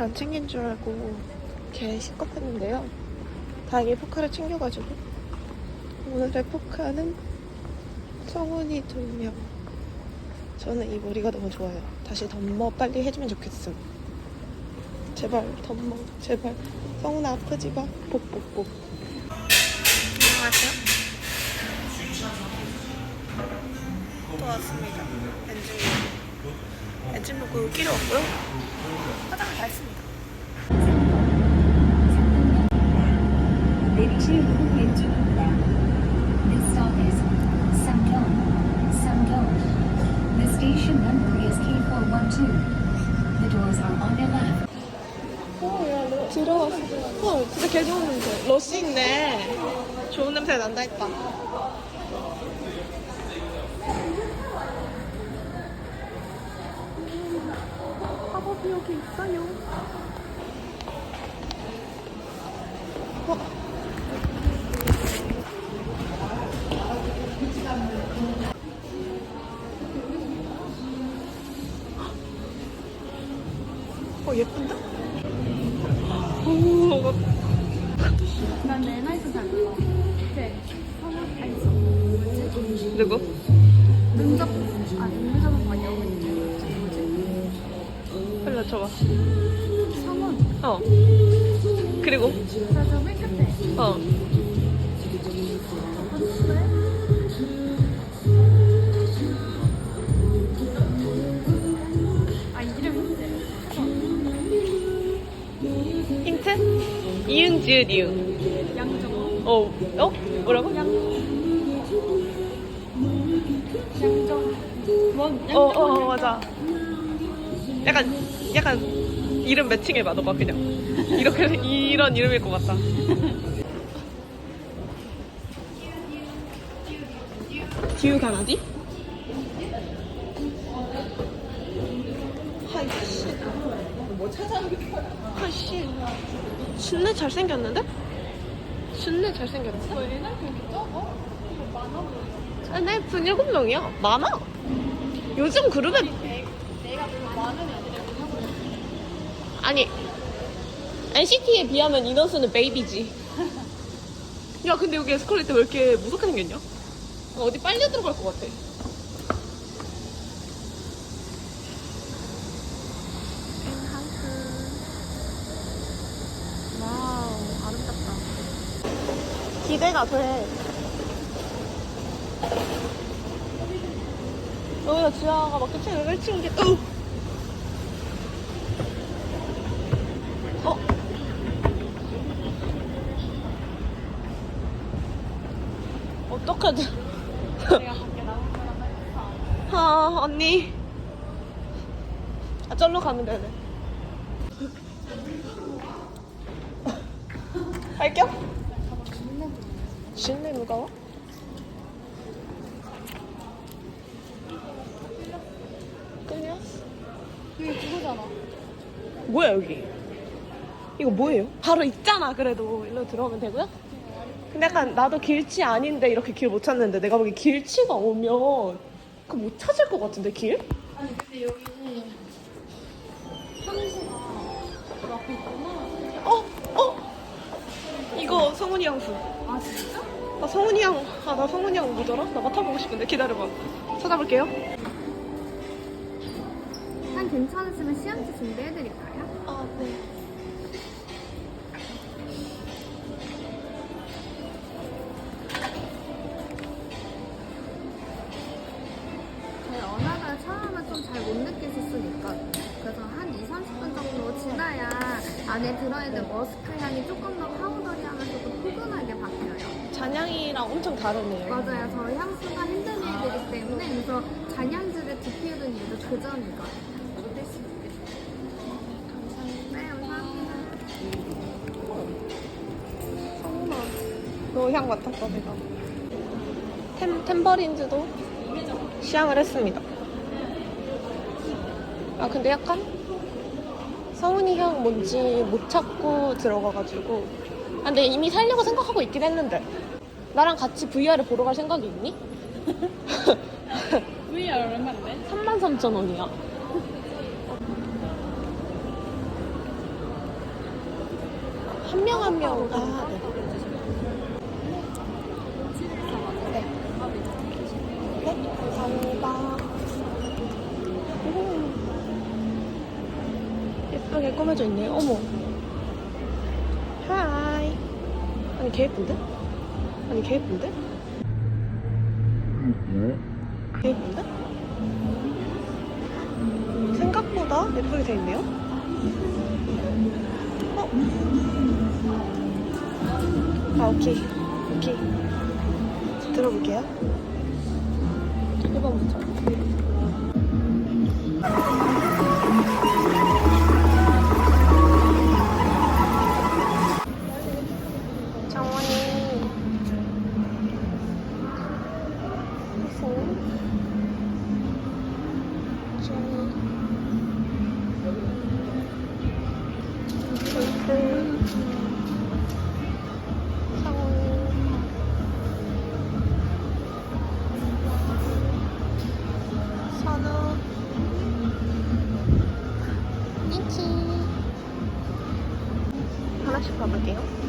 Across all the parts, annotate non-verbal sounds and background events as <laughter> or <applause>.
안 챙긴 줄 알고 개 시겁했는데요. 다행히 포카를 챙겨가지고 오늘의 포카는 성훈이 두 명. 저는 이 머리가 너무 좋아요. 다시 덤머 빨리 해주면 좋겠음. 제발 덤머 제발 성훈아 아프지 마. 복복복. 안녕하세요. 또 왔습니다. 엔진로그. 엔진 로그 끼러 왔고요. 화장을 다 했습니다. 내리실 후 왼쪽입니다. This stop is Samgyong. Samgyong. The station number is K412. The doors are on your left. 들어왔어. 헐, 진짜 개 좋은 냄새. 러쉬 있네. 좋은 냄새 난다 했다. 여기 있어요. 어. 그리고, 그래서 맨 끝에 어. 아 이름이 힌트? 이응, 지읒, 이응. 양정. 어, 어? 뭐라고? 양 양정. 뭔? 어, 어, 어, 맞아. 약간, 약간, 이름 매칭해봐, 너가 그냥. 이렇게, 이런 이름일 것 같다. 듀 강아지? 하이씨. 뭐 찾아? 하이씨. 준내 잘생겼는데? 준내 잘생겼는데? 너 옛날 그렇게 적어? NF 7명이야. 많아. 요즘 그룹에 내가 별로 많은 애들이 하고 아니 NCT에 비하면 인원수는 베이비지. 야 근데 여기 에스컬레이터 왜 이렇게 무섭게 생겼냐? 어, 어디 빨려 들어갈 것 같아. 와우 아름답다. 기대가 돼. 여기다 지하가 막 끝에 1층 게 으! 언니. 아, 절로 가면 되네. 할겸? 신내 무거워? 끌려? 그게 그거잖아. 뭐야 여기? 이거 뭐예요? 바로 있잖아 그래도 일로 들어오면 되고요? 근데 약간 나도 길치 아닌데 이렇게 길 못 찾는데 내가 보기 길치가 오면 그 못 찾을 것 같은데 길? 아니 근데 여기 향수가 그 앞에 있구나. 어? 어? 이거 성훈이 향수 아 진짜? 나 성훈이 향, 아, 나 성훈이 향 뭐더라? 나 맡아보고 싶은데 기다려봐 찾아볼게요 한 괜찮으시면 시향지 준비해드릴까요? 아, 네 엄청 다르네요 맞아요. 저희 향수가 핸드메이드이기 때문에 그래서 잔향지를 디피우는 이유도 그 점이거든요. 네, 감사합니다. 성훈아 너향 내가 템, 템버린즈도 시향을 했습니다 아 근데 약간 성훈이 향 뭔지 못 찾고 들어가가지고 아 근데 이미 살려고 생각하고 있긴 했는데 나랑 같이 VR을 보러 갈 생각이 있니? <laughs> VR 얼마인데? 33,000원이야 한 명 한 명. 아, 네. 네. 네, 감사합니다. 오. 예쁘게 꾸며져 있네요. 어머. 하이. 아니, 개 예쁜데? 아니, 개 예쁜데? 개 예쁜데? 생각보다 예쁘게 돼 있네요. 어? 아, 오케이. 오케이. 들어볼게요. 1번부터. 하나씩 봐볼게요.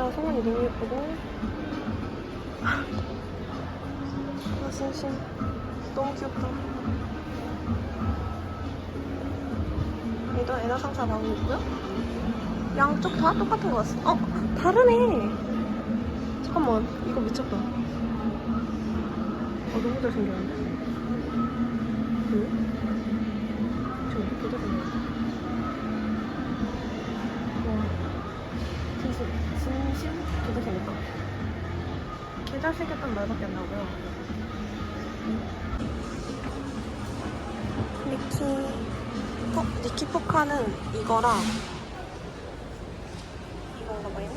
진짜 성원이 너무 예쁘고. 아, 진심 너무 귀엽다. 얘도 에나 상사 나오고 있고요. 양쪽 다 똑같은 것 같아. 어, 다르네. 잠깐만, 이거 미쳤다. 어, 너무 잘생겼는데? 응? 개 잘생겼다는 말밖에 안 나오고요. 니키, 어, 니키 포카는 이거랑 이건가 봐요.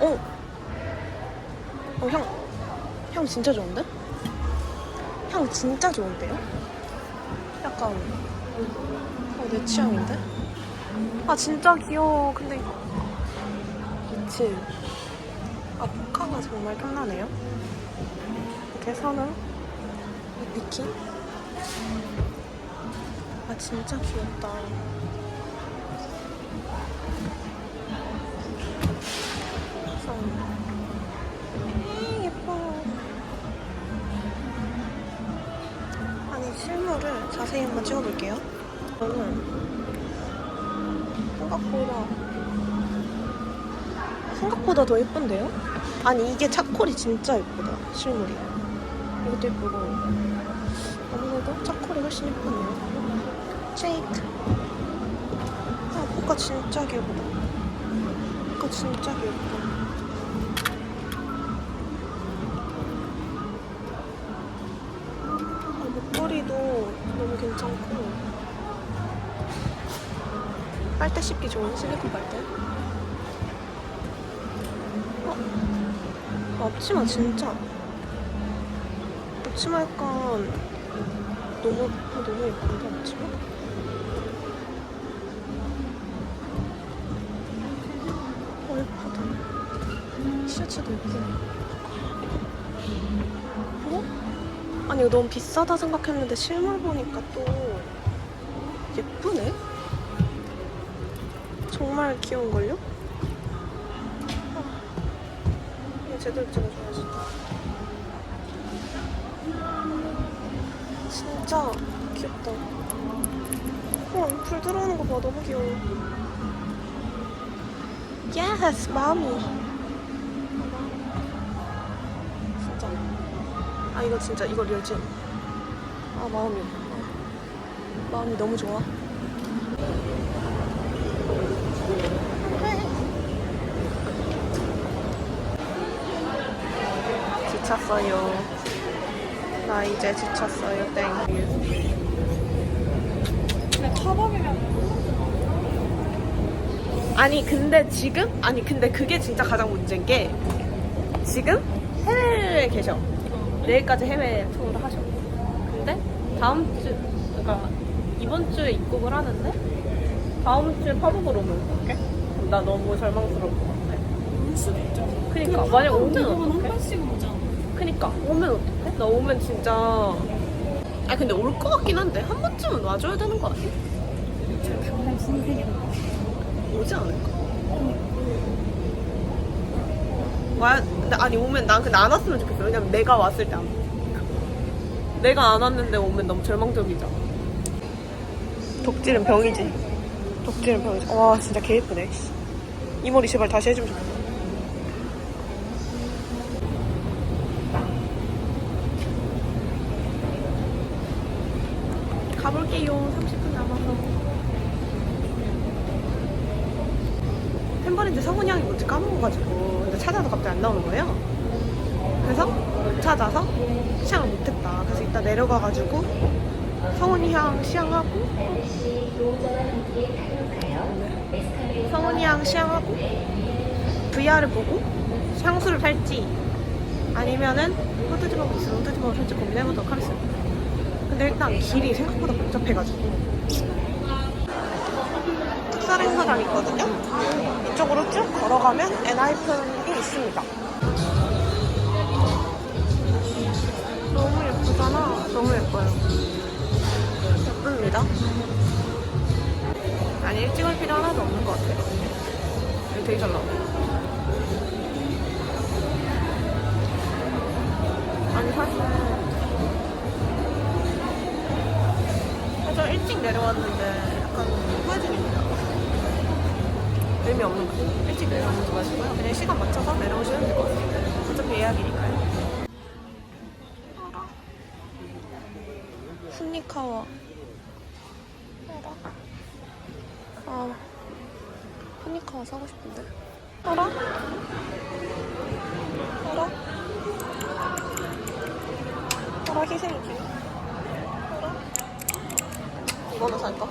어, 어, 향, 향 진짜 좋은데? 향 진짜 좋은데요? 약간, 어, 내 취향인데? 아, 진짜 귀여워. 근데, 미치. 아, 포카가 정말 탐나네요. 선우, 이 니키. 아, 진짜 귀엽다. 음, 예뻐. 아니, 실물을 자세히 한번 찍어볼게요. 저는 생각보다 생각보다 더 예쁜데요? 아니 이게 차콜이 진짜 예쁘다 실물이. 이것도 예쁘고. 아무래도 차콜이 훨씬 예쁘네요. 쉐이크. 아 포카 진짜 귀엽다. 포카 진짜 귀엽다 씹기 좋은 실리콘 빨대 어? 아, 앞치마 진짜 앞치마 약간 너무 아, 너무 예쁜데 앞치마? 어 예쁘다 티셔츠도 예쁘네 어? 아니 이거 너무 비싸다 생각했는데 실물 보니까 또 예쁘네? 정말 귀여운걸요? 이거 제대로 찍어줘야지. 진짜 귀엽다. 어, 불 들어오는 거 봐. 너무 귀여워. 예스, 마음이. 진짜. 아, 이거 진짜, 이거 리얼진. 아, 마음이. 마음이 너무 좋아. 지쳤어요. 나 이제 지쳤어요. 땡. 아니 근데 지금 아니 근데 그게 진짜 가장 문제인 게 지금 해외에 계셔. 내일까지 해외 투어를 하셔. 근데 다음 주 그러니까 이번 주에 입국을 하는데 다음 주에 파독으로 오면 어떡해? 나 너무 절망스러울 것 같아. 올 수도 있죠. 그니까 만약 오면 대부분 한 어떡해? 번씩은 오잖아. 그니까 오면 어떡해? 나 오면 진짜 아 근데 올 것 같긴 한데 한 번쯤은 와줘야 되는 거 아니야? 강남 신세계. 오지 않을까? 와야 근데 아니 오면 난 근데 안 왔으면 좋겠어 왜냐면 내가 왔을 때 안 내가 안 왔는데 오면 너무 절망적이잖아 덕질은 병이지 덕질은 병이지 와 진짜 개 예쁘네 씨. 이 머리 제발 다시 해주면 좋겠어 가볼게요 30분 남아서 템버린드 성훈이 형이 뭔지 까먹어가지고 근데 찾아도 갑자기 안 나오는 거예요. 그래서 못 찾아서 시향을 못했다. 그래서 이따 내려가가지고 성훈이 형 시향하고 성훈이 형 시향하고 VR을 보고 향수를 살지 아니면은 호두지먹을 있으면 호두지먹을 살지 고민해보도록 하겠습니다. 근데 일단 길이 생각보다 복잡해가지고 특설 행사장 있거든요. 이쪽으로 쭉 걸어가면 엔하이픈이 있습니다. 너무 예쁘잖아. 너무 예뻐요. 예쁩니다. 아니, 올 필요 하나도 없는 것 같아요. 여기 되게 잘 나오네. 아니, 사실. 일찍 내려왔는데 약간 후회 중입니다. 의미 없는 거. 일찍 내려오지 마시고요. 그냥 시간 맞춰서 내려오시면 될 것 같아요. 어차피 예약이니까요. 알아. 아. 스니카와 사고 싶은데. 알아? 알아? 알아, 희생이지. 알아? 이거는 살까?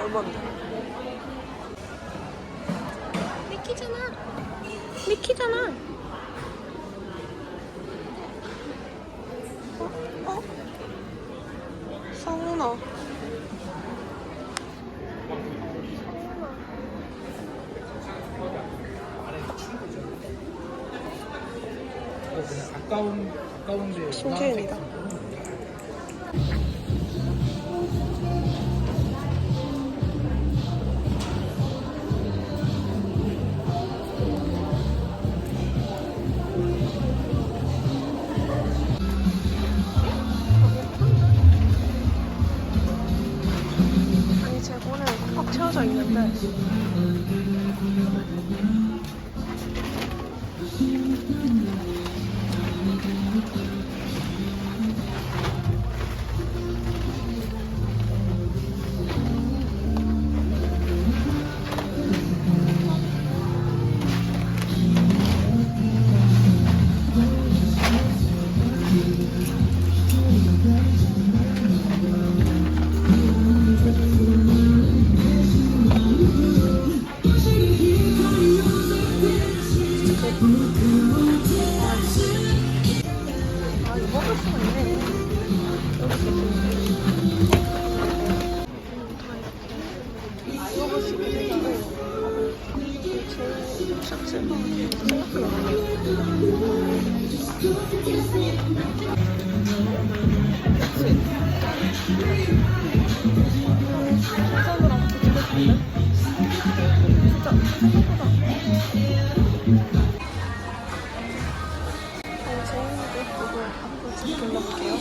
얼마인데? 미키잖아. 미키잖아. 어? 어? 성훈아. 그냥 가까운 가까운데 김채은이다. to 불러볼게요.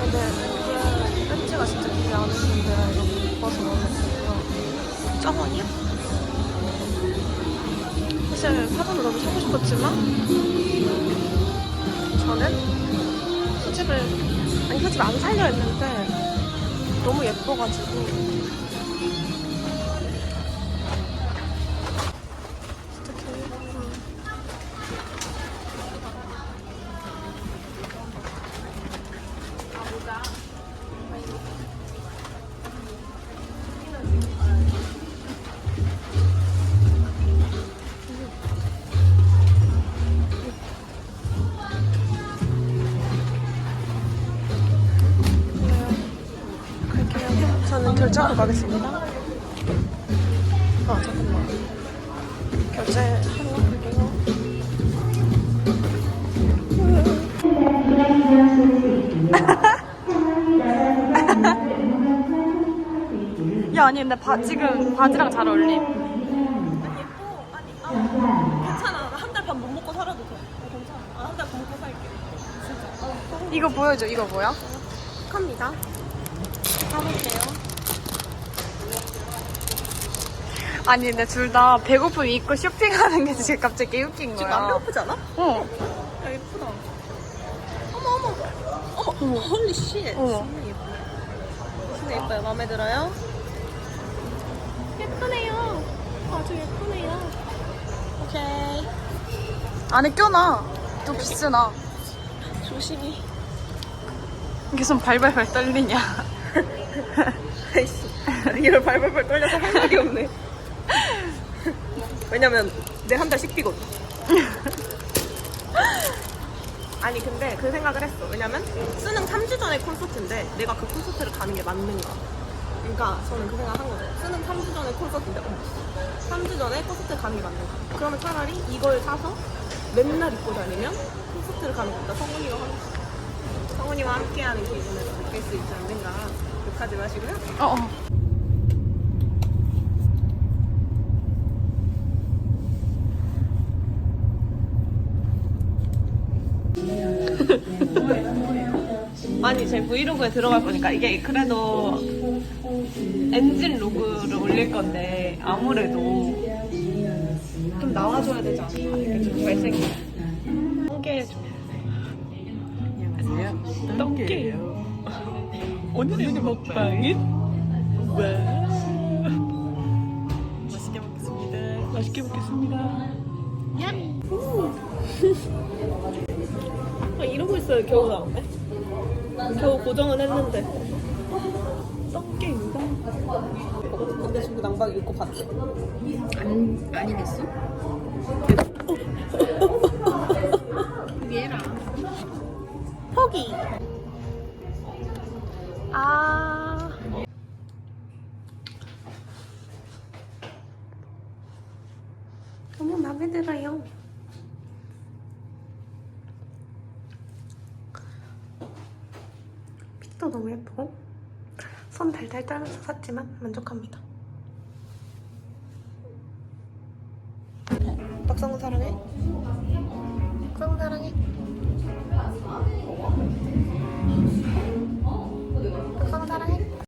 근데 이게 벤츠가 진짜 기대 안 했는데 너무 예뻐서 너무 저번이야? 사실 사전을 너무 사고 싶었지만 저는 수집을 아니 수집 안 살려 했는데 너무 예뻐가지고 갈게요. 야 아니 근데 바, 지금 바지랑 잘 어울림 괜찮아. 한달반못 먹고 살아도 돼. 괜찮아. 한달반 먹고 살게. 이거 보여줘 이거 뭐야? 합니다. 가볼게요. 아니 근데 둘 다 배고픔 잊고 쇼핑하는 게 지금 갑자기 웃긴 거야 지금 안 배고프지 않아? 어 야, 예쁘다. 어머, 어머. 어머, 어머. 홀리 쉣. 어머. 진짜 예뻐요. 진짜 예뻐요. 마음에 들어요? 예쁘네요. 아주 예쁘네요. 오케이. 안에 껴놔 또 비스나 조심히. 이게 손 발발발 떨리냐 <laughs> 아이씨. 이걸 발발발 떨려서 할 말이 없네. 왜냐면 내 한 달 식비거든. <laughs> 아니 근데 그 생각을 했어. 왜냐면 수능 3주 전에 콘서트인데 내가 그 콘서트를 가는 게 맞는가. 그러니까 저는 그 생각을 한 거죠. 수능 3주 전에 콘서트인데 어, 3주 전에 콘서트 가는 게 맞는가. 그러면 차라리 이걸 사서 맨날 입고 다니면 콘서트를 가는 것보다 성훈이가 하는 성훈이와 함께하는 기분을 느낄 수 있지 않는가. 욕하지 마시고요. 어 어 브이로그에 들어갈 거니까 이게 그래도 엔진 로그를 올릴 건데 아무래도 좀 나와줘야 되지 않나 이렇게 좀 잘생긴 똥개해줘 안녕 똥개예요. 오늘의 먹방은 와. 맛있게 먹겠습니다. 맛있게 먹겠습니다. 얌 <laughs> 아, 이러고 있어요. 겨우 나오네 겨우 고정은 했는데 똥개인가? 근데 지금 낭박 읽고 봤지? 안, 아니겠어? 얘라. 포기 아 너무 마음에 들어요 핏도 너무 예쁘고 손 달달 떨면서 샀지만 만족합니다. 박성우 사랑해